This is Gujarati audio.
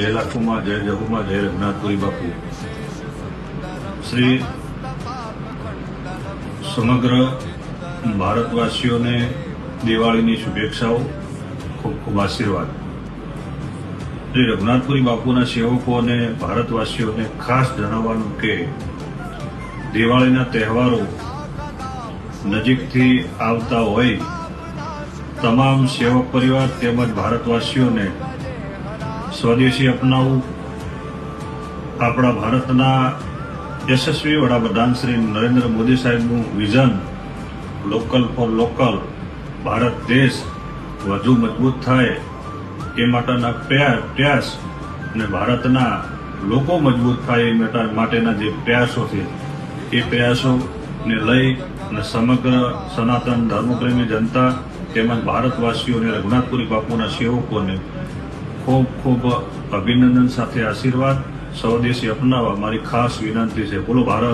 જય લાખુમાં જય જગુમાં જય, રઘુનાથપુરી બાપુ. શ્રી સમગ્ર ભારતવાસીઓને દિવાળીની શુભેચ્છાઓ, ખૂબ ખૂબ આશીર્વાદ. શ્રી રઘુનાથપુરી બાપુના સેવકો અને ભારતવાસીઓને ખાસ જણાવવાનું કે, દિવાળીના તહેવારો નજીકથી આવતા હોય, તમામ સેવક પરિવાર તેમજ ભારતવાસીઓને સ્વદેશી અપનાવવું આપણા ભારતના યશસ્વી વડાપ્રધાન શ્રી નરેન્દ્ર મોદી સાહેબનું vision, local for local, Bharat દેશ વધુ મજબૂત થાય એ માટેના પ્રયા- પ્રયાસ અને ભારતના લોકો મજબૂત થાય એ માટેના જે પ્રયાસો છે, એ પ્રયાસોને લઈ અને સમગ્ર સનાતન ધર્મપ્રેમી જનતા તેમજ ભારતવાસીઓને રઘુનાથપુરી બાપુના સેવકોને ખૂબ ખૂબ અભિનંદન સાથે આશીર્વાદ. સ્વદેશી અપનાવવા મારી ખાસ વિનંતી છે. બોલો ભારત